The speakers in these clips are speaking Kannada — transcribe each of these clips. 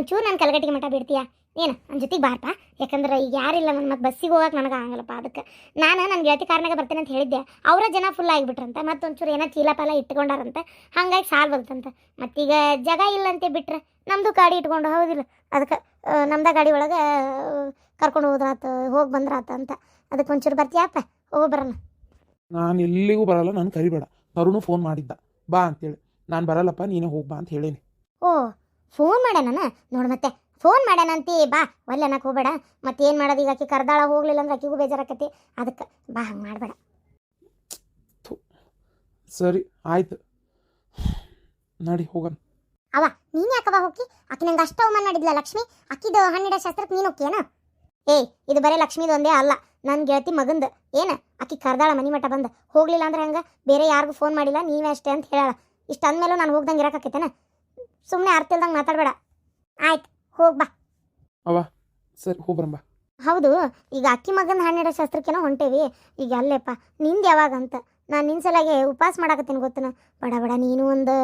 ಒಂಚೂರು ನಾನು ಕಲಗಟ್ಟಿಗೆ ಮಠ ಬಿಡ್ತೀಯಾ? ಏನು ನನ್ನ ಜೊತೆಗೆ ಬಾರಪ್ಪ ಯಾಕಂದ್ರೆ ಈಗ ಯಾರಿಲ್ಲ ನನ್ನ ಮತ್ತೆ ಬಸ್ಸಿಗೆ ಹೋಗಕ್ಕೆ ನನಗೆ ಆಗಲ್ಲಪ್ಪ ಅದಕ್ಕೆ. ನಾನು ನನ್ನ ಗೆಳತಿ ಕಾರ್ನಾಗ ಬರ್ತೇನೆ ಅಂತ ಹೇಳಿದ್ದೆ. ಅವರ ಜನ ಫುಲ್ ಆಗಿಬಿಟ್ರಂತ ಮತ್ತೆ ಒಂಚೂರು ಏನೋ ಚೀಲ ಪಾಲ ಇಟ್ಕೊಂಡಾರಂತ ಹಂಗಾಗಿ ಸಾಲ್ ಬಂತಂತ ಮತ್ತೀಗ ಜಾಗ ಇಲ್ಲಂತೆ ಬಿಟ್ರೆ ನಮ್ಮದು ಗಾಡಿ ಇಟ್ಕೊಂಡು ಹೌದಿಲ್ಲ ಅದಕ್ಕೆ ನಮ್ದ ಗಾಡಿ ಒಳಗೆ ಕರ್ಕೊಂಡು ಹೋದ್ರಾತ ಹೋಗಿ ಬಂದ್ರಾತ ಅಂತ. ಅದಕ್ಕೆ ಒಂಚೂರು ಬರ್ತೀಯಪ್ಪ ಹೋಗೋ ಬರೋಣ. ನಾನು ಎಲ್ಲಿಗೂ ಬರಲ್ಲ ನಾನು ಕರಿಬೇಡ. ತರುಣು ಫೋನ್ ಮಾಡಿದ್ದ. ಬಾ ಅಂತೇಳಿ. ನಾನು ಬರಲ್ಲಪ್ಪ ನೀನೇ ಹೋಗಿ ಬಾ ಅಂತ ಹೇಳೇನಿ. ಓ ಫೋನ್ ಮಾಡ್ಯಾನ ನೋಡು ಮತ್ತೆ. ಫೋನ್ ಮಾಡ್ಯಾನಂತಿ ಬಾ. ಒಲ್ಲೆ ಅನ್ನಕ್ಕೆ ಹೋಗ್ಬೇಡ. ಮತ್ತೆ ಏನು ಮಾಡೋದು? ಈಗ ಆಕಿ ಕರ್ದಾಳ ಹೋಗ್ಲಿಲ್ಲ ಅಂದ್ರೆ ಆಕಿಗೂ ಬೇಜಾರಾಕತಿ ಅದಕ್ಕೆ ಬಾ ಹಂಗೆ ಮಾಡಬೇಡ. ಸರಿ ಆಯ್ತು. ನಡಿ ಹೋಗಣ. ಅವ ನೀನು ಯಾಕವ ಹೋಗಿ? ಆಕೆ ನಂಗೆ ಅಷ್ಟ ಅವಮಾನ ಮಾಡಿದ್ಲ ಲಕ್ಷ್ಮಿ? ಆಕಿದು ಹಣ್ಣಿಡ ಶಾಸ್ತ್ರಕ್ಕೆ ನೀನು ಹೋಗ್ಯೇನ ಏಯ್ ಇದು ಬರೀ ಲಕ್ಷ್ಮಿದು ಒಂದೇ ಅಲ್ಲ. ನನ್ನ ಗೆಳತಿ ಮಗಂದು. ಏನು? ಆಕಿ ಕರ್ದಾಳ ಮನಿ ಮಠ ಬಂದು. ಹೋಗ್ಲಿಲ್ಲ ಅಂದ್ರೆ ಹಂಗೆ? ಬೇರೆ ಯಾರಿಗೂ ಫೋನ್ ಮಾಡಿಲ್ಲ. ನೀವೇ ಅಷ್ಟೇ ಅಂತ ಹೇಳಾಳ. ಇಷ್ಟು ಅಂದಮೇಲೂ ನಾನು ಹೋಗ್ದಂಗೆ ಇರೋಕ್ಕಾಕೈತೇನ ಸುಮ್ಮನೆ ಅರ್ಥ ಇಲ್ದಂಗೆ ಮಾತಾಡಬೇಡ. ಆಯ್ತು ಹೋಗಿ ಬಾ. ಸರಿ ಹೋಗ್ಬರಂಬ ಹೌದು ಈಗ ಅಕ್ಕಿ ಮಗನ ಹಣ್ಣಿಡೋ ಶಾಸ್ತ್ರಕ್ಕೇನೋ ಹೊಂಟೇವಿ. ಈಗ ಅಲ್ಲೇಪ್ಪ ನಿಂದು ಯಾವಾಗ ಅಂತ ನಾನು ನಿನ್ನ ಸಲಾಗೆ ಉಪವಾಸ ಮಾಡಾಕತ್ತೀನಿ ಗೊತ್ತನ? ಬಡ ಬಡ ನೀನು ಒಂದು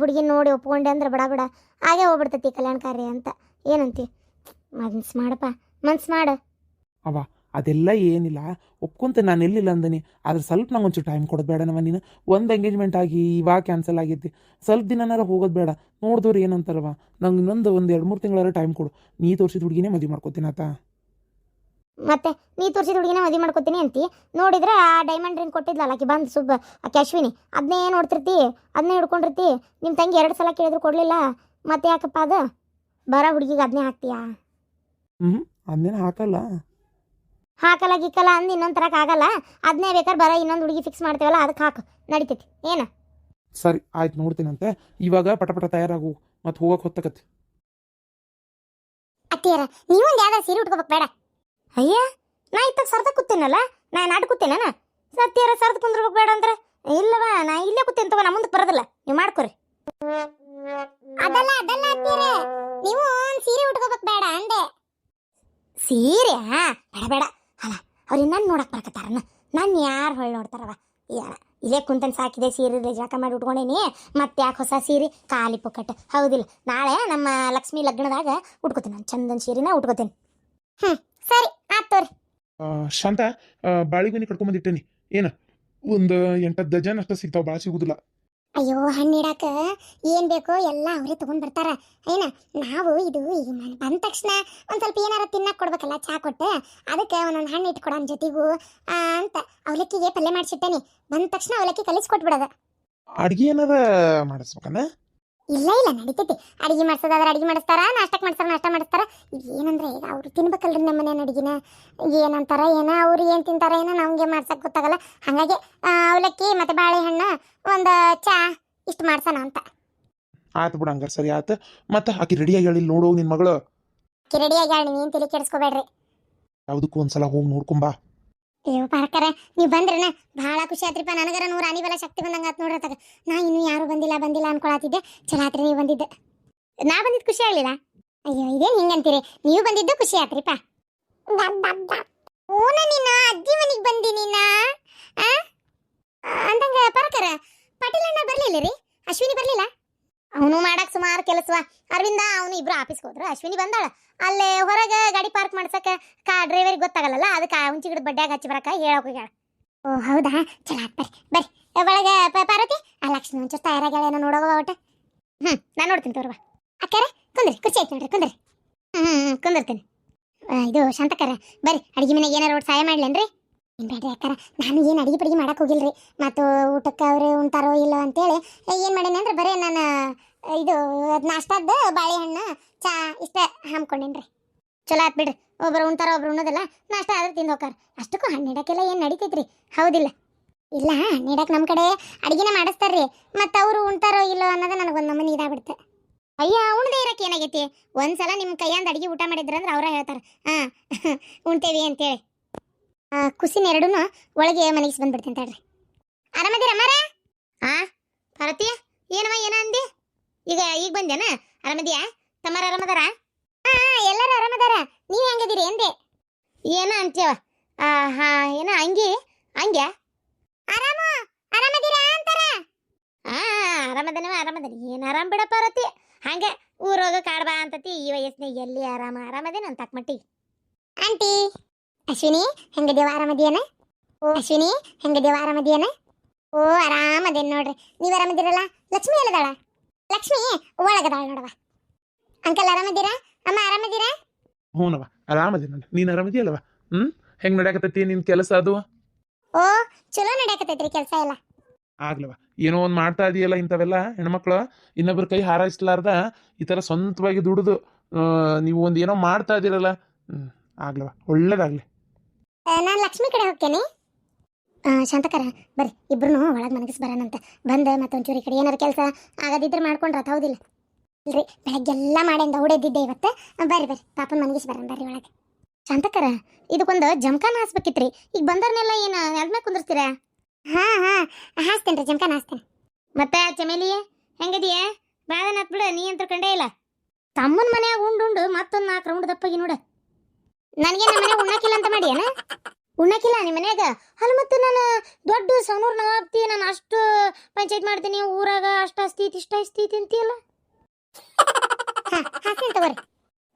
ಹುಡುಗಿನ ನೋಡಿ ಒಪ್ಕೊಂಡೆ ಅಂದ್ರೆ ಬಡ ಬಡ. ಹಾಗೆ ಹೋಗ್ಬಿಡ್ತೈತಿ ಕಲ್ಯಾಣಕಾರಿ ಅಂತ. ಏನಂತಿ? ಮನ್ಸು ಮಾಡಪ್ಪ ಮನ್ಸು ಮಾಡು. ಅದೆಲ್ಲ ಏನಿಲ್ಲ. ಒಪ್ಕೊಂತ ನಾನು ಎಲ್ಲಿಲ್ಲ ಅಂದನಿ. ಆದ್ರೆ ಸ್ವಲ್ಪ ನಂಗೆ ಒಂಚೂರು ಟೈಮ್ ಕೊಡೋದು ಬೇಡ ನಮ್ಮ ನೀನು. ಒಂದು ಎಂಗೇಜ್ಮೆಂಟ್ ಆಗಿ ಇವಾಗ ಕ್ಯಾನ್ಸಲ್ ಆಗಿದ್ದೆ. ಸ್ವಲ್ಪ ದಿನನಾರ ಹೋಗೋದು ಬೇಡ. ನೋಡಿದವ್ರು ಏನಂತಾರವ? ನಂಗೆ ಇನ್ನೊಂದು ಒಂದು ಎರಡು ಮೂರು ತಿಂಗಳಾರ ಟೈಮ್ ಕೊಡು. ನೀ ತೋರಿಸಿದ ಹುಡುಗಿನೇ ಮದುವೆ ಮಾಡ್ಕೊತೀನಿ ಆತ. ಮತ್ತೆ ನೀ ತೋರಿಸಿದ ಹುಡುಗಿನ ಮದುವೆ ಮಾಡ್ಕೊತೀನಿ ಅಂತಿ. ನೋಡಿದ್ರೆ ಆ ಡೈಮಂಡ್ ರಿಂಗ್ ಕೊಟ್ಟಿದ್ಲಲ್ಲ ಆಕಿ ಬಂದು ಸುಬ್ಬ ಆಕೆ ಅಶ್ವಿನಿ. ಅದನ್ನೇ ನೋಡ್ತಿರ್ತಿ. ಅದನ್ನೇ ಹಿಡ್ಕೊಂಡಿರ್ತಿ. ನಿಮ್ಮ ತಂಗಿ ಎರಡು ಸಲ ಕೇಳಿದ್ರು ಕೊಡಲಿಲ್ಲ. ಮತ್ತೆ ಯಾಕಪ್ಪ ಅದು? ಬರ ಹುಡುಗಿಗೆ ಅದನ್ನೇ ಹಾಕ್ತೀಯಾ? ಹ್ಞೂ ಅದನ್ನೇನು ಹಾಕಲ್ಲ. ಹಾಕಲ್ಲ ಗಿಕ್ಕಲ್ಲ ಅಂದು ಇನ್ನೊಂದು ತರಕ್ಕಾಗಲ್ಲ ಅದನ್ನೇ ಬೇಕಾದ್ರೆ ಬರ ಇನ್ನೊಂದು ಹುಡುಗಿ ಫಿಕ್ಸ್ ಮಾಡ್ತೇವಲ್ಲ ಅದಕ್ಕೆ ಹಾಕು. ನಡಿತೈತಿ. ಏನು? ಸರಿ ಆಯ್ತು ನೋಡ್ತೀನಂತೆ. ಇವಾಗ ಪಟ ಪಟ ತಯಾರಾಗು ಮತ್ತೆ ಹೋಗಕ್ಕೆ ಹೊತ್ತಕತ್ತೆ. ಅತ್ತಿಯರ ನೀವೊಂದು ಯಾವ್ದಾರು ಸೀರೆ ಉಟ್ಕೋಬೇಕು ಬೇಡ. ಅಯ್ಯ ನಾ ಇತ್ತಾಗ ಸರ್ದ ಕೂತೀನಲ್ಲ? ನಾ ನಾಟ್ ಕೂತೀನ ಸತ್ತಿಯರ ಸರ್ದ ಕುಂದಿರ್ಬೇಕು ಬೇಡ ಅಂದ್ರೆ? ಇಲ್ಲವ ನಾ ಇಲ್ಲೇ ಕೂತೀನಿ ತಗೋ ನಾ ಮುಂದೆ ಬರೋದಿಲ್ಲ. ನೀವು ಮಾಡ್ಕೊರಿ. ಅದಲ್ಲ ಅದಲ್ಲ ಅತ್ತಿಯರ. ನೀವು ಒಂದು ಸೀರೆ ಉಟ್ಕೋಬೇಕು ಬೇಡ ಅಂದೆ. ಸೀರೆ ಬೇಡ ಬೇಡ. ಅಲ್ಲ ಅವ್ರಿಗೆ ನನ್ನ ನೋಡಕ್ ಬರಕತ್ತಾರನ್ನ ನಾನು ಯಾರು ಹೊಳ್ ನೋಡ್ತಾರವ? ಇಲ್ಲೇ ಕುಂತನ್ ಸಾಕಿದೆ ಸೀರೆ ಜಾಕ ಮಾಡಿ ಉಟ್ಕೊಂಡೇನಿ, ಮತ್ತೆ ಯಾಕೆ ಹೊಸ ಸೀರೆ? ಖಾಲಿ ಪೊಕಟ್. ಹೌದಿಲ್ಲ. ನಾಳೆ ನಮ್ಮ ಲಕ್ಷ್ಮಿ ಲಗ್ನದಾಗ ಉಟ್ಕೋತೀನಿ. ನಾನು ಚಂದನ್ ಸೀರೆನ ಉಟ್ಕೋತೀನಿ. ಹ್ಮ್, ಸರಿ ಆತೋರಿ ಶಾಂತ ಬಾಳಿಗೊನಿ ಕಟ್ಕೊಂಬಂದಿಟ್ಟೇನಿ ಏನು? ಒಂದು ಎಂಟತ್ತು ಡಜನ್ ಅಷ್ಟು ಸಿಗ್ತಾವ ಭಾಳ ಸಿಗುದಿಲ್ಲ. ಅಯ್ಯೋ ಹಣ್ಣಿಡಾಕ ಏನು ಬೇಕೋ ಎಲ್ಲ ಅವರೇ ತಗೊಂಡ್ ಬರ್ತಾರ. ಏನ, ನಾವು ಇದು ಬಂದ ತಕ್ಷಣ ಒಂದು ಸ್ವಲ್ಪ ಏನಾರ ತಿನ್ನಕ್ಕೆ ಕೊಡ್ಬೇಕಲ್ಲ, ಚಾ ಕೊಟ್ಟು, ಅದಕ್ಕೆ ಒಂದೊಂದು ಹಣ್ಣು ಇಟ್ಕೊಡೋನ್ ಜೊತೆಗೂ ಅಂತ ಅವಲಕ್ಕಿಗೆ ಪಲ್ಯ ಮಾಡಿಸಿಟ್ಟೇನಿ. ಬಂದ ತಕ್ಷಣ ಅವಲಕ್ಕಿ ಕಲಿಸಿ ಕೊಟ್ಬಿಡೋದ ಅಡ್ಗೆ ಏನಾರ ಮಾಡಿಸ್ಬೇಕನ್ನ ಇಲ್ಲ ಇಲ್ಲ ನಡೀತೈತಿ. ಅಡಿಗೆ ಮಾಡ್ಸೋದಾದ್ರೆ ಅಡಿಗೆ ಮಾಡಿಸ್ತಾರ ನಾಷ್ಟಕ್ಕೆ ಮಾಡ್ತಾರ ನಾಷ್ಟ ಮಾಡಿಸ್ತಾರ? ಏನಂದ್ರೆ ಈಗ ಅವ್ರು ತಿನ್ಬೇಕಲ್ರಿ ನಮ್ಮ ಮನೆಯ ಅಡಿಗೆನ. ಏನಂತಾರ ಏನ ಅವ್ರು ಏನು ತಿಂತಾರ ಏನ ನಮ್ಗೆ ಮಾಡ್ಸಕ್ಕೆ ಗೊತ್ತಾಗಲ್ಲ. ಹಾಗಾಗಿ ಅವಲಕ್ಕಿ ಮತ್ತೆ ಬಾಳೆಹಣ್ಣು ಒಂದು ಚಾ ಇಷ್ಟು ಮಾಡ್ಸೋಣ ಅಂತ. ಆಯ್ತು ಬಿಡ ಹಂಗಾರೆ ಸರಿ ಆಯ್ತು. ಮತ್ತೆ ಆಕಿ ರೆಡಿಯಾಗಿ ಹೇಳಿ ನೋಡು ನಿನ್ನ ಮಗಳು. ರೆಡಿಯಾಗಿ ಹೇಳಿ ನೀನು ತಲೆ ಕೆಡಿಸ್ಕೋಬೇಡ್ರಿ. ಯಾವುದಕ್ಕೂ ಒಂದ್ಸಲ ಹೋಗಿ ನೋಡ್ಕೊಂಬಾ ಅಯ್ಯೋ ಪಾರ್ಕರ ನೀವು ಬಂದ್ರನ? ಭಾಳ ಖುಷಿ ಆತ್ರಿಪ್ಪ, ನನಗರ ನೂರು ಅನಿಬಲ ಶಕ್ತಿ ಬಂದಂಗ ಆತ್ ನೋಡ್ರಿ ನಾ ಇನ್ನು ಯಾರು ಬಂದಿಲ್ಲ ಬಂದಿಲ್ಲ ಅನ್ಕೊಳತಿದ್ದೆ ಚಲೋ ಆತ್ರಿ, ನೀವು ಬಂದಿದ್ದೆ. ನಾ ಬಂದಿದ್ದು ಖುಷಿ ಆಗ್ಲಿಲ್ಲ? ಅಯ್ಯೋ, ಇದೇನು ಹಿಂಗಂತೀರಿ ನೀವು ಬಂದಿದ್ದು ಖುಷಿ ಆತ್ರಿಪ್ಪ. ಓನ ನಿನ್ನ ಅಜ್ಜಿ ಮನೆಗೆ ಬಂದಿ ನಿನ್ನ ಅಂದಂಗ ಪಾರ್ಕರ, ಪಾಟೀಲ್ ಅಣ್ಣ ಬರ್ಲಿಲ್ಲ ರೀ? ಅಶ್ವಿನಿ ಬರ್ಲಿಲ್ಲ? ಅವನು ಮಾಡಕ್ ಸುಮಾರು ಕೆಲಸವ. ಅರವಿಂದ, ಅವನು ಇಬ್ರು ಆಫೀಸ್ಗೆ ಹೋದ್ರು. ಅಶ್ವಿನಿ ಬಂದಾಳ. ಅಲ್ಲೇ ಹೊರಗೆ ಗಾಡಿ ಪಾರ್ಕ್ ಮಾಡ್ಸಕ್ಕೆ ಕಾ ಡ್ರೈವರಿಗೆ ಗೊತ್ತಾಗಲ್ಲ ಅದಕ್ಕೆ ಹುಂಚಿ ಗಿಡದ ಬಡ್ಡ್ಯಾಗ ಹಚ್ಚಿ ಬರಕ ಹೇಳೋಕೆ ಹೋಗ್ಯಾಳ. ಓ, ಹೌದಾ? ಚಲ ಆತ್ ಬರ್ರಿ ಒಳಗೆ ಪಾರ್ವತಿ, ಆ ಲಕ್ಷ್ಮಿ ಒಂಚೂರು ತಯಾರಾಗ್ಯಾಳ ನೋಡೋವ ಒಟ್ಟ. ಹ್ಞೂ ನಾನು ನೋಡ್ತೀನಿ ತೋರ್ವ ಅಕ್ಕಾರೆ, ಕುಂದ್ರಿ, ಕುರ್ಚಿ ಆಯ್ತು ನೋಡ್ರಿ, ಕುಂದ್ರಿ. ಹ್ಞೂ ಹ್ಞೂ ಕುಂದಿರ್ತೀನಿ. ಇದು ಶಾಂತಕರ ಬರ್ರಿ, ಅಡಿಗೆ ಮನೆಗೆ ಏನಾರು ಒಟ್ಟು ಸಹಾಯ ಮಾಡ್ಲೇನ್ರಿ? ಏನು ಬೇಡ್ರಿ ಅಕ್ಕಾರ, ನಾನು ಏನು ಅಡಿಗೆ ಪಡಿಗೆ ಮಾಡಕ್ಕೆ ಹೋಗಿಲ್ರಿ? ಮತ್ತು ಊಟಕ್ಕೆ ಅವರು ಉಣ್ತಾರೋ ಇಲ್ಲೋ ಅಂತೇಳಿ, ಏನು ಮಾಡೇನಿ ಅಂದ್ರೆ ಬರೀ ನಾನು ಇದು ನಾಷ್ಟಾದ ಬಾಳೆಹಣ್ಣು, ಚಾ, ಇಷ್ಟ ಹಾಮ್ಕೊಂಡೇನ್ರಿ. ಚಲೋ ಆಯ್ತು ಬಿಡ್ರಿ. ಒಬ್ರು ಉಣ್ತಾರ, ಒಬ್ರು ಉಣ್ಣೋದಿಲ್ಲ, ನಾಷ್ಟ ಆದ್ರೆ ತಿಂದು ಹೋಗಾರ ಅಷ್ಟಕ್ಕೂ ಹಣ್ಣು ಇಡಕ್ಕೆಲ್ಲ ಏನು ನಡೀತೈತ್ರಿ? ಹೌದಿಲ್ಲ. ಇಲ್ಲ, ಹಣ್ಣು ಇಡಕ್ಕೆ ನಮ್ಮ ಕಡೆ ಅಡುಗೆನೇ ಮಾಡಿಸ್ತಾರ್ರಿ. ಮತ್ತು ಅವರು ಉಣ್ತಾರೋ ಇಲ್ಲೋ ಅನ್ನೋದು ನನಗೆ ಒಂದು ನಮ್ಮನೆ ಇದಾಗ್ಬಿಡುತ್ತೆ ಅಯ್ಯ, ಉಣ್ದೇ ಇರಕ್ಕೆ ಏನಾಗೈತಿ? ಒಂದ್ಸಲ ನಿಮ್ಮ ಕೈಯಿಂದ ಅಡುಗೆ ಊಟ ಮಾಡಿದ್ರಂದ್ರೆ ಅವರೇ ಹೇಳ್ತಾರೆ. ಹಾಂ, ಉಣ್ತೇವಿ ಅಂತೇಳಿ. ಕುಸಿನ ಎರಡೂ ಒಳಗೆ ಮನೆಗೆ ಬಂದ್ಬಿಡ್ತೀನಿ ತಡ್ರಿ. ಆರಾಮದಿರ ಹಾಂ ಭಾರತೀಯ? ಏನವ, ಏನ ಅಂದಿ? ಈಗ ಈಗ ಬಂದೇನ? ಆರಾಮದಿಯಾ? ತಮ್ಮಾರ ಆರಾಮದಾರ? ಹಾ ಎಲ್ಲರೂ ಆರಾಮದಾರ. ನೀವ್ ಹೆಂಗದಿರಿ ಎಂದೆ? ಏನ ಅಂತೀವ ಹಾ, ಏನ, ಅಂಗಿ? ಹಂಗ್ಯ ಆರಾಮ? ಆರಾಮದಿರಾ ಅಂತಾರ? ಆ, ಆರಾಮದನವ, ಆರಾಮದನ. ಏನ್ ಆರಾಮ್ ಬಿಡಪ್ಪ ರತಿ ಹಂಗೆ ಊರೋಗ ಕಾಡ್ಬಾ ಅಂತತಿ ಈ ವಯಸ್ಸಿನಾಗ ಎಲ್ಲಿ ಆರಾಮ? ಆರಾಮದೇ ನನ್ನ ತಕ್ಕ ಮಟ್ಟಿಗೆ? ಆಂಟಿ, ಅಶ್ವಿನಿ ಹೆಂಗದೇವ ಆರಾಮದೇನ ಓ, ಅಶ್ವಿನಿ ಹೆಂಗದೇವ ಆರಾಮದೇನ ಓ, ಆರಾಮದೇನ್ ನೋಡ್ರಿ. ನೀವ್ ಆರಾಮದಿರಲ್ಲ? ಲಕ್ಷ್ಮಿ ಎಲ್ಲದಾಳ? ಲಕ್ಷ್ಮಿ ಒಳಗದಾಳ ನೋಡವ ಅಂಕಲ್ ಆರಾಮದಿರಾ? ಅಮ್ಮ ಆರಾಮದಿರಾ? ಹ್ಞೂನವ ಆರಾಮದಿ ನೋಡಿ. ನೀನು ಆರಾಮದಿಯಲ್ಲವ ಹ್ಮ್? ಹೆಂಗ್ ನಡೆಯಕತ್ತೈತಿ ನಿನ್ ಕೆಲಸ ಅದು? ಓ ಚಲೋ ನಡ್ಯಾಕತೈತ್ರಿ ಕೆಲಸ ಎಲ್ಲ. ಆಗ್ಲವ ಏನೋ ಒಂದ್ ಮಾಡ್ತಾ ಇದೀಯಲ್ಲ ಇಂಥವೆಲ್ಲ ಹೆಣ್ಮಕ್ಳು. ಇನ್ನೊಬ್ರ ಕೈ ಹಾರೈಸ್ಲಾರ್ದ ಈ ತರ ಸ್ವಂತವಾಗಿ ದುಡಿದು ಆ, ನೀವು ಒಂದ್ ಏನೋ ಮಾಡ್ತಾ ಇದೀರಲ್ಲ. ಹ್ಮ್ ಆಗ್ಲವ ಒಳ್ಳೇದಾಗ್ಲಿ. ನಾನು ಲಕ್ಷ್ಮಿ ಕಡೆ ಹೋಗ್ತೇನೆ. ಶಾಂತಕರ, ಬರ್ರಿ ಇಬ್ರು ಒಳಗೆ ಮನಗಿಸ್ ಬರೋಣಂತ ಬಂದ ಮತ್ತೊಂಚೂರು ಈ ಕಡೆ ಏನಾರು ಕೆಲಸ ಆಗದಿದ್ರೆ ಮಾಡ್ಕೊಂಡ್ರ ಅದ್ ಹೌದಿಲ್ಲ. ಇಲ್ರಿ, ಬೆಳಗ್ಗೆಲ್ಲ ಮಾಡಿಂದ ಹೊಡೆದಿದ್ದೆ ಇವತ್ತು. ಬರ್ರಿ ಬರ್ರಿ, ಪಾಪನ ಮನಗಿಸ್ ಬರೋಣ, ಬರ್ರಿ ಒಳಗೆ. ಶಾಂತಕರ, ಇದಕ್ಕೊಂದು ಜಮಖಾನ ಹಾಸ್ಬೇಕಿತ್ರಿ. ಈಗ ಬಂದವ್ರನ್ನೆಲ್ಲ ಏನು ಎದ್ಮೇಲೆ ಕುಂದಿರ್ತೀರಾ ಹಾ ಹಾ ಹಾಸ್ತೇನೆ ರೀ ಜಮಖಾನ ಹಾಸ್ತೇನೆ. ಮತ್ತೆ ಚಮೇಲಿ, ಹೆಂಗದಿಯಾ? ಬಾದನ ಬಿಡ, ನೀ ಅಂತ ಕಂಡೇ ಇಲ್ಲ. ತಮ್ಮನ ಮನ್ಯಾಗ ಉಂಡು ಮತ್ತೊಂದು ನಾಲ್ಕು ರೌಂಡ್ ದಪ್ಪಗಿ ನೋಡ. ನನಗೆ ನಮ್ಮ ಮನೆ ಉಣ್ಣಕ್ಕಿಲ್ಲ ಅಂತ ಮಾಡಿಯೇನ? ಉಣ್ಣಕ್ಕಿಲ್ಲ ನಿಮ್ಮ ಮನ್ಯಾಗ? ಅಲ್ಲ ಮತ್ತೆ ನಾನು ದೊಡ್ಡ ಸವನೂರ್ ನವಾಬ್ತಿ ನಾನು ಅಷ್ಟು ಪಂಚಾಯತ್ ಮಾಡ್ತೀನಿ ಊರಾಗ ಅಷ್ಟು ಸ್ಥಿತಿ ಇಷ್ಟ ಸ್ಥಿತಿ ಅಂತೀಯಲ್ಲ? ತಗೋರಿ.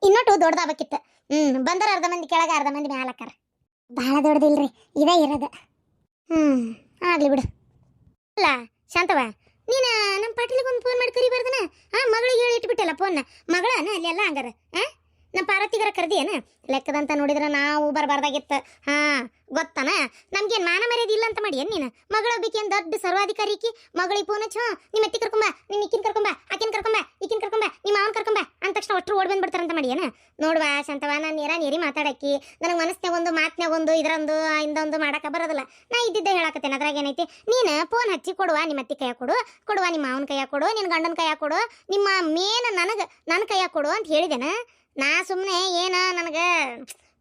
ಇನ್ನೊಟ್ಟು ದೊಡ್ಡದಾಗಬೇಕಿತ್ತು ಹ್ಮ್ ಬಂದರ ಅರ್ಧ ಮಂದಿ ಕೆಳಗ ಅರ್ಧ ಮಂದಿ ಮ್ಯಾಲಕ್ಕಾರ ಬಹಳ ದೊಡ್ಡದಿಲ್ರಿ ಇದೇ ಇರೋದು. ಹ್ಮ್ ಆಗ್ಲಿ ಬಿಡು. ಅಲ್ಲ ಶಾಂತವ ನೀನ ನಮ್ಮ ಪಾಟೀಲಿಗೆ ಒಂದು ಫೋನ್ ಮಾಡಿ ಕರಿಬಾರ್ದನ? ಹಾ ಮಗಳಿಗೆ ಹೇಳಿ ಇಟ್ಬಿಟ್ಟಲ್ಲ ಫೋನ್ ಮಗಳ ಅಲ್ಲಿ ಎಲ್ಲ ಹಂಗಾರ ಹಾ ನಮ್ಮ ಪಾರ್ವತಿಗರ ಕರ್ದಿಯೇನ? ಲೆಕ್ಕದಂತ ನೋಡಿದ್ರೆ ನಾವು ಬರಬಾರ್ದಾಗಿತ್ತು. ಹಾಂ, ಗೊತ್ತನ? ನಮ್ಗೇನು ಮಾನ ಮರ್ಯಾದೆ ಇಲ್ಲ ಅಂತ ಮಾಡಿ ನೀನು? ಮಗಳ ಬಿಕೇನು ದೊಡ್ಡ ಸರ್ವಾಧಿಕಾರಿ ಈಕಿ? ಮಗಳಿಗೆ ಫೋನ್ ಹಚ್ಚ. ನಿಮ್ಮ ಅತ್ತಿ ಕರ್ಕೊಂಬ. ನಿಮ್ಮ ಇಕ್ಕಿನ ಕರ್ಕೊಂಬ. ಆಕಿನ ಕರ್ಕೊಂಬ. ಈಕಿನ ಕರ್ಕೊಂಬ. ನಿಮ್ಮ ಮಾವನ್ ಕರ್ಕೊಂಬ. ಅಂದ ತಕ್ಷಣ ಒಟ್ಟರು ಓಡ್ ಬಂದ್ಬಿಡ್ತಾರಂತ ಮಾಡಿ ಏನ ನೋಡುವ ಶಾಂತವ ನಾನು ನೀರ ನೇರಿ ಮಾತಾಡಕ್ಕಿ. ನನಗೆ ಮನಸ್ಸಿನಾಗ ಒಂದು, ಮಾತ್ನ್ಯಾಗ ಒಂದು, ಇದರೊಂದು ಇಂದೊಂದು ಮಾಡಕ ಬರೋದಿಲ್ಲ. ನಾ ಇದ್ದಿದ್ದೆ ಹೇಳಕತ್ತೇನೆ. ಅದ್ರಾಗ ಏನೈತಿ? ನೀನು ಫೋನ್ ಹಚ್ಚಿ ಕೊಡುವ. ನಿಮ್ಮ ಅತ್ತಿ ಕೈಯಾಗ ಕೊಡು. ಕೊಡುವ ನಿಮ್ಮ ಮಾವನ ಕೈಯಾಗ ಕೊಡು. ನಿನ್ನ ಗಂಡನ ಕೈಯಾಗ ಕೊಡು. ನಿಮ್ಮ ಮೇನ್ ನನಗೆ ನನ್ನ ಕೈಯಾಗ ಕೊಡು ಅಂತ ಹೇಳಿದೆನ? ನಾ ಸುಮ್ಮನೆ ಏನ ನನಗೆ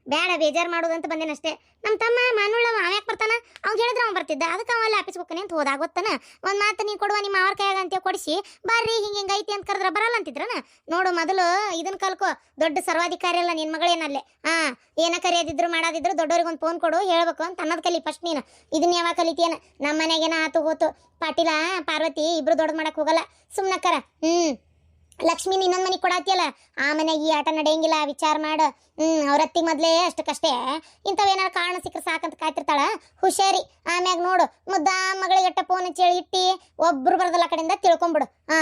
ಬೇಡ ಬೇಜಾರು ಮಾಡೋದಂತ ಬಂದೇನಷ್ಟೇ ನಮ್ಮ ತಮ್ಮ ಮಾನುಳ್ಳ ಅವ್ಯಾಕೆ ಬರ್ತಾನ? ಅವ್ನು ಹೇಳಿದ್ರೆ ಅವ್ನು ಬರ್ತಿದ್ದ. ಅದಕ್ಕೆ ಅವ ಅಲ್ಲಿ ಆಫೀಸ್ಗೆ ಹೋಗ್ತಾನೆ ಅಂತ ಹೋದಾಗ ಗೊತ್ತಾನ. ಒಂದು ಮಾತು ನೀ ಕೊಡುವ ನಿಮ್ಮ ಅವ್ರ ಕೈಯಾಗ ಅಂತ ಕೊಡಿಸಿ, ಬರ್ರಿ ಹಿಂಗೆ ಹಿಂಗೆ ಐತಿ ಅಂತ ಕರೆದ್ರೆ ಬರಲ್ಲ ಅಂತಿದ್ರನ? ನೋಡು ಮೊದಲು ಇದನ್ನ ಕಲ್ಕೋ. ದೊಡ್ಡ ಸರ್ವಾಧಿಕಾರಿ ಅಲ್ಲ ನಿನ್ನ ಮಗಳೇನಲ್ಲೇ ಹಾಂ, ಏನ ಕರೆಯೋದಿದ್ರು ಮಾಡೋದಿದ್ರು ದೊಡ್ಡವ್ರಿಗೆ ಒಂದು ಫೋನ್ ಕೊಡು, ಹೇಳ್ಬೇಕು ಅಂತ ಅನ್ನೋದು ಕಲಿ ಫಸ್ಟ್ ನೀನು. ಇದನ್ನ ಯಾವಾಗ ಕಲಿತೀಯನ? ನಮ್ಮ ಮನೆಗೇನ ಆತು ಹೋತು. ಪಾಟೀಲ, ಪಾರ್ವತಿ ಇಬ್ರು ದೊಡ್ಡದು ಮಾಡಕ್ ಹೋಗಲ್ಲ. ಕರ. ಹ್ಮ್. ಲಕ್ಷ್ಮಿ ಇನ್ನೊಂದು ಮನೆ ಕೊಡಾತಿಯಲ್ಲ? ಆ ಮನೆಗೆ ಈ ಆಟ ನಡೆಯಂಗಿಲ್ಲ ವಿಚಾರ ಮಾಡು. ಹ್ಮ್ ಅವ್ರ ಅತ್ತಿ ಮೊದ್ಲೇ ಅಷ್ಟಕ್ಕಷ್ಟೇ. ಇಂಥವೇನಾರು ಕಾರಣ ಸಿಕ್ಕರೆ ಸಾಕಂತ ಕಾಯ್ತಿರ್ತಾಳ? ಹುಷಾರಿ. ಆಮ್ಯಾಗ ನೋಡು, ಮುದ್ದ ಮಗಳಿಗೆ ಎಟ್ಟ ಫೋನ್ ಹಚ್ಚಿ ಇಟ್ಟು ಒಬ್ರು ಬರದಲ್ಲ ಕಡೆಯಿಂದ ತಿಳ್ಕೊಂಬಿಡು. ಹಾ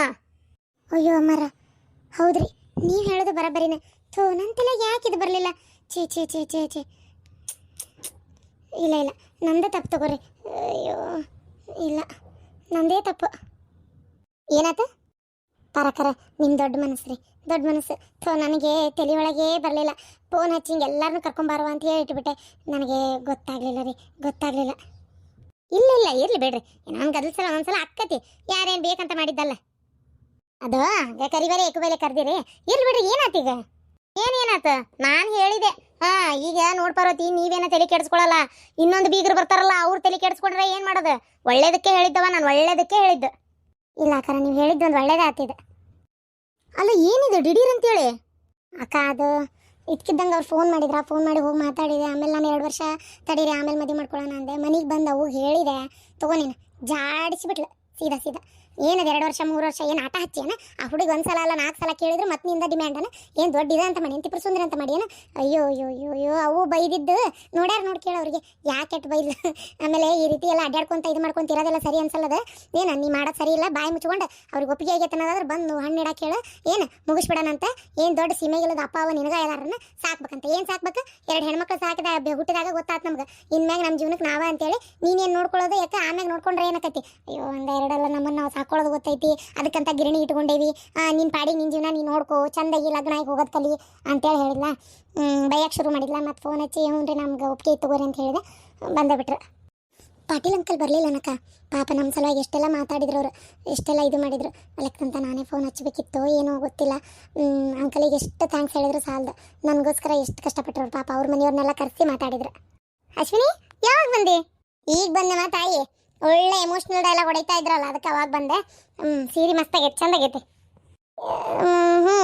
ಅಯ್ಯೋ ಅಮ್ಮರ, ಹೌದ್ರಿ. ನೀವು ಹೇಳೋದು ಬರಬರಿನ. ಥೋ, ನಂತೆಲ್ಲ ಯಾಕೆ ಇದು ಬರಲಿಲ್ಲ? ಛೇ ಛೇ ಛೇ ಛೇ ಛೇ. ಇಲ್ಲ ಇಲ್ಲ. ನಂದೇ ತಪ್ಪು ತಗೋರಿ. ಅಯ್ಯೋ, ಇಲ್ಲ. ನಂದೇ ತಪ್ಪು. ಏನಾತ? ಪರಕರ ನಿಮ್ಮ ದೊಡ್ಡ ಮನಸ್ಸು ರೀ ದೊಡ್ಡ ಮನಸ್ಸು. ಥೋ, ನನಗೆ ತಲೆಯೊಳಗೆ ಬರಲಿಲ್ಲ. ಫೋನ್ ಹಚ್ಚಿ ಹಿಂಗೆ ಎಲ್ಲರನ್ನೂ ಕರ್ಕೊಂಬಾರುವ ಅಂತ ಹೇಳಿ ಇಟ್ಬಿಟ್ಟೆ. ನನಗೆ ಗೊತ್ತಾಗಲಿಲ್ಲ ರೀ. ಗೊತ್ತಾಗಲಿಲ್ಲ. ಇಲ್ಲ ಇಲ್ಲ, ಇರಲಿ ಒಂದು ನಾನು ಗದಲ್ಸಲ, ಒಂದ್ಸಲ ಅಕ್ಕತಿ. ಯಾರೇನು ಬೇಕಂತ ಮಾಡಿದ್ದಲ್ಲ. ಅದು ಹಂಗೆ ಕರಿಬೇರೆ ಏಕುಬೇಲೆ ಕರ್ದಿರಿ. ಇರ್ಲಿ ಬಿಡ್ರಿ ಏನಾತೀಗ ಏನೇನಾತ ನಾನು ಹೇಳಿದೆ. ಹಾ, ಈಗ ನೋಡ್ ಪಾರ್ವತಿ, ನೀವೇನ ತಲೆ ಕೆಡಿಸ್ಕೊಳಲ್ಲ. ಇನ್ನೊಂದು ಬೀಗರು ಬರ್ತಾರಲ್ಲ, ಅವ್ರು ತಲೆ ಕೆಡಿಸ್ಕೊಂಡ್ರೆ ಏನು ಮಾಡೋದು? ಒಳ್ಳೇದಕ್ಕೆ ಹೇಳಿದ್ದವ, ನಾನು ಒಳ್ಳೇದಕ್ಕೆ ಹೇಳಿದ್ದು. ಇಲ್ಲ ಅಕ್ಕ ನೀವು ಹೇಳಿದ್ದು ಒಂದು ಒಳ್ಳೇದಾಗ್ತಿದೆ. ಅಲ್ಲ, ಏನಿದೆ ದಿಢೀರ್ ಅಂತೇಳಿ? ಅಕ್ಕ, ಅದು ಇದ್ಕಿದ್ದಂಗೆ ಅವ್ರು ಫೋನ್ ಮಾಡಿದ್ರ. ಫೋನ್ ಮಾಡಿ ಹೋಗಿ ಮಾತಾಡಿದೆ. ಆಮೇಲೆ ನಾನು ಎರಡು ವರ್ಷ ತಡೀರಿ, ಆಮೇಲೆ ಮದುವೆ ಮಾಡ್ಕೊಳ್ಳೋಣ ಅಂದೆ. ಮನೆಗೆ ಬಂದವು ಹೇಳಿದೆ. ತಗೋ ನೀನು. ಜಾಡಿಸಿಬಿಟ್ಲು ಸೀದಾ ಸೀದಾ. ಏನದು ಎರಡು ವರ್ಷ, ಮೂರು ವರ್ಷ, ಏನು ಆಟ ಹಚ್ಚೇನ ಆ ಹುಡುಗಿ ಒಂದು ಸಲ ಅಲ್ಲ, ನಾಲ್ಕು ಸಲ ಕೇಳಿದ್ರು ಮತ್ತೆ ನಿಂದ ಡಿಮ್ಯಾಂಡನ ಏನು ದೊಡ್ಡ ಇದೆ ಅಂತ ಮಾಡಿ ಎಂತಿ ಸುಂದರ ಅಂತ ಮಾಡಿ ಏನ ಅಯ್ಯೋ ಅಯ್ಯೋ ಅಯ್ಯೋ, ಅವು ಬೈದಿದ್ದು ನೋಡ್ಯಾರ ನೋಡಿ ಕೇಳು ಅವ್ರಿಗೆ. ಯಾಕೆ ಕೆಟ್ಟ ಬೈದ್ಲು ಆಮೇಲೆ ಈ ರೀತಿ ಎಲ್ಲ ಅಡ್ಡಾಡ್ಕೊಂತ ಇದು ಮಾಡ್ಕೊಂತ ಇರೋದೆಲ್ಲ ಸರಿ ಅನ್ಸಲ್ಲದ? ಏನ, ನೀ ಮಾಡೋದು ಸರಿ ಇಲ್ಲ, ಬಾಯಿ ಮುಚ್ಕೊಂಡು ಅವ್ರಿಗೆ ಒಪ್ಪಿಗೆ ಆಗೈತೆ ಅನ್ನೋದಾದ್ರೆ ಬಂದು ಹಣ್ಣು ಇಡಕ್ಕೆ ಹೇಳು ಏನು, ಮುಗಿಸ್ಬಿಡೋಣ ಅಂತ? ಏನು ದೊಡ್ಡ ಸೀಮೆಗಿಲ್ಲದ ಅಪ್ಪ, ಅವ ನಿನಗ ಎಲ್ಲಾರನ್ನ ಸಾಕ್ಬೇಕಂತ? ಏನು ಸಾಕ್ಬೇಕು? ಎರಡು ಹೆಣ್ಮಕ್ಳು ಸಾಕಿದ ಹುಟ್ಟಿದಾಗ ಗೊತ್ತಾತ್ ನಮ್ಗೆ. ಇನ್ಮ್ಯಾಗ ನಮ್ಮ ಜೀವನಕ್ಕೆ ನಾವ ಅಂತೇಳಿ ನೀನೇನು ನೋಡ್ಕೊಳ್ಳೋದು, ಯಾಕೆ ಆಮ್ಯಾಗ ನೋಡ್ಕೊಂಡ್ರೆ ಏನಕತಿ? ಅಯ್ಯೋ, ಒಂದು ಎರಡಲ್ಲ ನಮ್ಮನ್ನು ನಾವು ಸಾಕೊಳ್ಳೋದು ಗೊತ್ತೈತಿ. ಅದಕ್ಕಂತ ಗಿರಣಿ ಇಟ್ಕೊಂಡೇವಿ. ನಿನ್ನ ಪಾಡಿ ನಿನ್ನ ಜೀವನ ನೀನು ನೋಡ್ಕೋ. ಚಂದಾಗಿ ಲಗ್ನ ಆಗಿ ಹೋಗೋದು ಕಲಿ ಅಂತೇಳಿ ಹೇಳಿದ್ಲ. ಬೈಯಕ್ಕೆ ಶುರು ಮಾಡಿದ್ಲ ಮತ್ತು ಫೋನ್ ಹಚ್ಚಿ ಹ್ಞೂ ರೀ ನಮ್ಗೆ ಒಪ್ಪಿಗೆ ತಗೋರಿ ಅಂತ ಹೇಳಿದೆ. ಬಂದೇ ಬಿಟ್ರು ಪಾಟೀಲ್ ಅಂಕಲ್ ಬರಲಿಲ್ಲ ನಕ್ಕ ಪಾಪ ನಮ್ಮ ಸಲುವಾಗಿ ಎಷ್ಟೆಲ್ಲ ಮಾತಾಡಿದ್ರು ಅವರು. ಎಷ್ಟೆಲ್ಲ ಇದು ಮಾಡಿದ್ರು. ಲೆಕ್ಕಂತ ನಾನೇ ಫೋನ್ ಹಚ್ಚಬೇಕಿತ್ತು ಏನೋ ಗೊತ್ತಿಲ್ಲ. ಅಂಕಲಿಗೆ ಎಷ್ಟು ಥ್ಯಾಂಕ್ಸ್ ಹೇಳಿದ್ರು ಸಾಲದು. ನನಗೋಸ್ಕರ ಎಷ್ಟು ಕಷ್ಟಪಟ್ಟರು ಪಾಪ ಅವ್ರ ಮನೆಯವ್ರನ್ನೆಲ್ಲ ಕರೆಸಿ ಮಾತಾಡಿದ್ರು. ಅಶ್ವಿನಿ, ಯಾವಾಗ ಬಂದೆ? ಈಗ ಬಂದೆ ಮಾ ತಾಯಿ? ಒಳ್ಳೆ ಎಮೋಷ್ನಲ್ ಡೈಲಾಗ್ ಹೊಡಿತಾ ಇದ್ರಲ್ಲ, ಅದಕ್ಕೆ ಅವಾಗ ಬಂದೆ. ಹ್ಞೂ ಸೀರೆ ಮಸ್ತಾಗೈತೆ ಚಂದಾಗೈತೆ ಹ್ಞೂ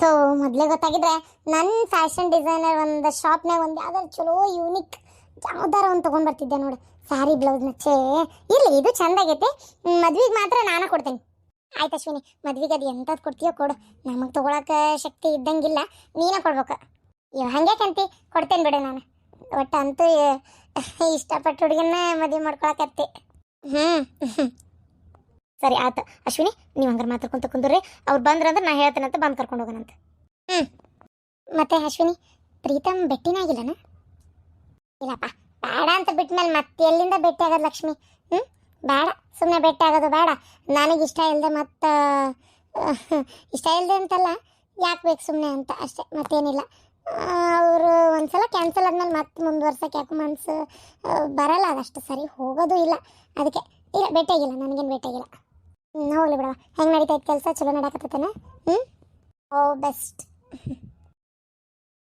ಸೋ ಮೊದಲೇ ಗೊತ್ತಾಗಿದ್ರೆ ನನ್ನ ಫ್ಯಾಷನ್ ಡಿಸೈನರ್ ಒಂದು ಶಾಪ್ನಾಗ ಒಂದು ಯಾವ್ದಾರು ಚಲೋ ಯೂನಿಕ್ ಯಾವ್ದಾರ ಒಂದು ತೊಗೊಂಡ್ಬರ್ತಿದ್ದೆ ನೋಡು. ಸ್ಯಾರಿ ಬ್ಲೌಸ್ ನಚ್ಚೆ ಇರ್ಲಿ, ಇದು ಚಂದಾಗೈತೆ ಮದ್ವೆಗೆ ಮಾತ್ರ ನಾನು ಕೊಡ್ತೀನಿ. ಆಯ್ತು ಅಶ್ವಿನಿ, ಮದ್ವೆಗೆ ಅದು ಎಂಥದ್ದು ಕೊಡ್ತೀಯೋ ಕೊಡು. ನಮಗೆ ತೊಗೊಳಕ್ಕೆ ಶಕ್ತಿ ಇದ್ದಂಗಿಲ್ಲ, ನೀನೇ ಕೊಡ್ಬೇಕು. ಇವ್ ಹಂಗೆ ಕಂತಿ, ಕೊಡ್ತೇನೆ ಬಿಡು ನಾನು. ಒಟ್ಟು ಅಂತೂ ಇಷ್ಟಪಟ್ಟು ಹುಡುಗನ್ನ ಮದುವೆ ಮಾಡ್ಕೊಳಕತ್ತಿ ಹ್ಞೂ ಸರಿ ಆತ ಅಶ್ವಿನಿ ನೀವು ಹಂಗಾರೆ ಮಾತಾಡ್ಕೊಂತ ಕುಂದ್ರಿ. ಅವ್ರು ಬಂದ್ರಂದ್ರೆ ನಾ ಹೇಳ್ತೇನಂತ ಬಂದು ಕರ್ಕೊಂಡು ಹೋಗೋಣಂತ. ಹ್ಞೂ ಮತ್ತೆ ಅಶ್ವಿನಿ ಪ್ರೀತಮ್ ಬೆಟ್ಟಿನ ಆಗಿಲ್ಲನ ಇಲ್ಲಪ್ಪ ಬೇಡ ಅಂತ ಬಿಟ್ಮೇಲೆ ಮತ್ತೆ ಎಲ್ಲಿಂದ ಭೇಟಿ ಆಗೋದು ಲಕ್ಷ್ಮಿ? ಹ್ಞೂ ಬೇಡ ಸುಮ್ಮನೆ ಭೇಟಿ ಆಗೋದು ಬೇಡ. ನನಗೆ ಇಷ್ಟ ಇಲ್ಲದೆ ಮತ್ತೆ ಇಷ್ಟ ಇಲ್ಲದೆ ಅಂತಲ್ಲ ಯಾಕೆ ಬೇಕು ಸುಮ್ಮನೆ ಅಂತ ಅಷ್ಟೇ ಮತ್ತೇನಿಲ್ಲ. ಅವರು ಒಂದ್ಸಲ ಕ್ಯಾನ್ಸಲ್ ಆದ್ಮೇಲೆ ಮತ್ತೆ ಮುಂದುವರ್ಸಕ್ಕೆ ಯಾಕೆ ಮನಸ್ಸು ಬರಲ್ಲ, ಅದಷ್ಟು ಸರಿ ಹೋಗೋದು ಇಲ್ಲ. ಅದಕ್ಕೆ, ಇಲ್ಲ ಭೇಟಿಯಾಗಿಲ್ಲ ನನಗೇನು ಭೇಟಿಯಾಗಿಲ್ಲ ಹೋಗ್ಲಿ ಬಿಡವ ಹೆಂಗೆ ನಡೀತೈತೆ ಕೆಲಸ? ಚಲೋ ನಡಕತ್ತೇನೆ ಹ್ಞೂ ಓ, ಬೆಸ್ಟ್.